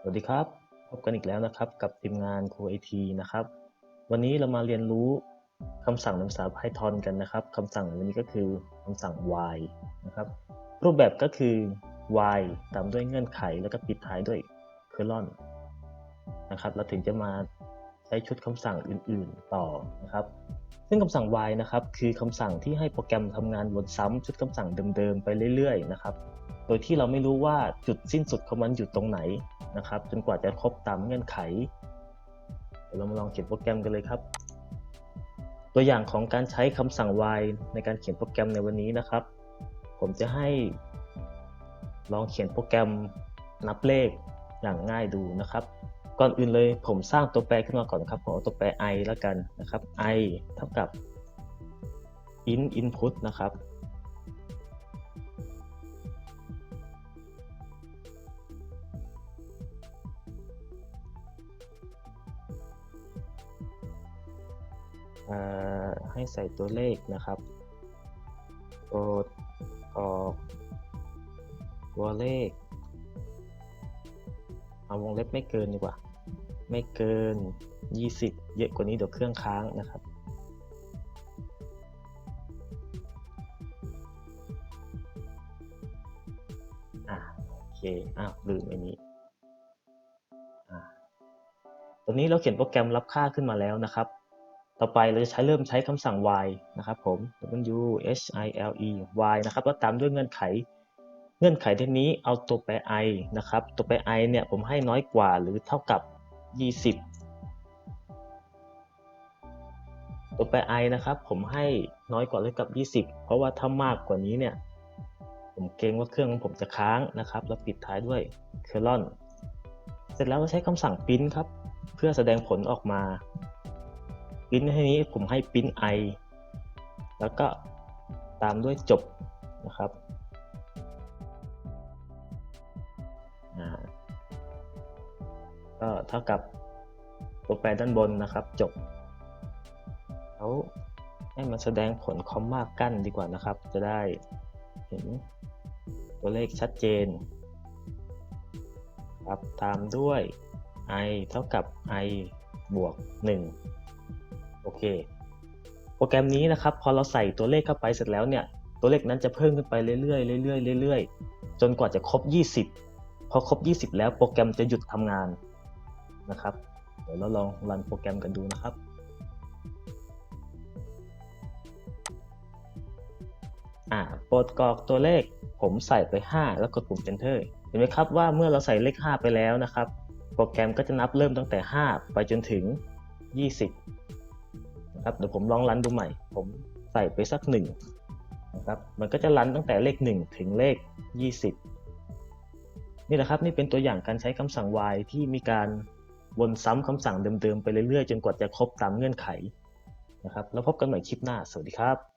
สวัสดีครับ พบกันอีกแล้วนะครับ กับทีมงานครูไอทีนะครับ วันนี้เรามาเรียนรู้คำสั่งในภาษา Python กันนะครับคำสั่งวันนี้ก็คือคำสั่ง while นะครับ รูปแบบก็คือ while ตามด้วยเงื่อนไขแล้วก็ปิดท้ายด้วย colon นะครับเราถึงจะมาใช้ชุดคำสั่งอื่นๆต่อนะครับ ซึ่งคำสั่ง while นะครับ คือคำสั่งที่ให้โปรแกรมทำงานวนซ้ำชุดคำสั่งเดิมๆไปเรื่อยๆนะครับ โดยที่เราไม่รู้ว่าจุดสิ้นสุดของมันอยู่ตรงไหนนะครับ จนกว่าจะครบตามเงื่อนไข เดี๋ยวเรามาลองเขียนโปรแกรมกันเลยครับ ตัวอย่างของการใช้คำสั่ง while ในการเขียนโปรแกรมในวันนี้นะครับ ผมจะให้ ลองเขียนโปรแกรมนับเลขอย่างง่ายดูนะครับ ก่อนอื่นเลยผมสร้างตัวแปรขึ้นมาก่อนครับผมเอาตัวแปร i แล้วกันนะครับ i เท่ากับ int input นะครับ ให้ใส่ตัวเลขนะครับกดกรอกตัวเลข เอาวงเล็บไม่เกินดีกว่า ไม่เกิน 20 เยอะกว่านี้เดี๋ยวเครื่องค้างนะครับอ่าโอเคอ้าว ลืมอันนี้อ่าตอนนี้เราเขียนโปรแกรมรับค่าขึ้นมาแล้วนะครับ ต่อไปเราจะใช้เริ่มใช้คำสั่ง while นะครับผม w h i l e while นะครับแล้วตามด้วยเงื่อนไข เงื่อนไขที่นี้เอาตัวแปร i นะครับ ตัวแปร i เนี่ยผมให้น้อยกว่าหรือเท่ากับ 20 ตัวแปร i นะครับ ผมให้น้อยกว่าหรือเท่ากับ 20 เพราะว่าถ้ามากกว่านี้เนี่ย ผมเกรงว่าเครื่องของผมจะค้างนะครับ แล้วปิดท้ายด้วย colon เสร็จแล้วก็ใช้คำสั่ง print ครับ เพื่อแสดงผลออกมา ปริ้นให้นี้ผมให้ปริ้น i แล้วก็ตามด้วยจบนะครับก็เท่ากับตัวแปรด้านบนนะครับ จบแล้วให้มันแสดงผลคอมมากั้นดีกว่านะครับ จะได้เห็นตัวเลขชัดเจนครับตามด้วย i เท่ากับ i บวก 1 โอเค โปรแกรมนี้นะครับ พอเราใส่ตัวเลขเข้าไปเสร็จแล้วเนี่ย ตัวเลขนั้นจะเพิ่มขึ้นไปเรื่อยๆเรื่อยๆเรื่อยๆ จนกว่าจะครบ 20 พอครบ 20 แล้วโปรแกรมจะหยุดทำงานนะครับ เดี๋ยวเราลองรันโปรแกรมกันดูนะครับอ่าโปรดกรอกตัวเลขผมใส่ไป 5 แล้วกดปุ่ม enter เห็นไหมครับว่าเมื่อเราใส่เลข 5 ไปแล้วนะครับ โปรแกรมก็จะนับเริ่มตั้งแต่ 5 ไปจนถึง 20 นะครับเดี๋ยวผมลองรันดูใหม่ ผมใส่ไปสักหนะครับมันก็จะรันตั้งแต่เลข 1 ถึงเลข 20 นี่แหละครับนี่เป็นตัวอย่างการใช้คำสั่ง while ที่มีการวนซ้ำคำสั่งเดิมๆ ไปเรื่อยๆ จนกว่าจะครบตามเงื่อนไขนะครับ แล้วพบกันใหม่คลิปหน้า สวัสดีครับ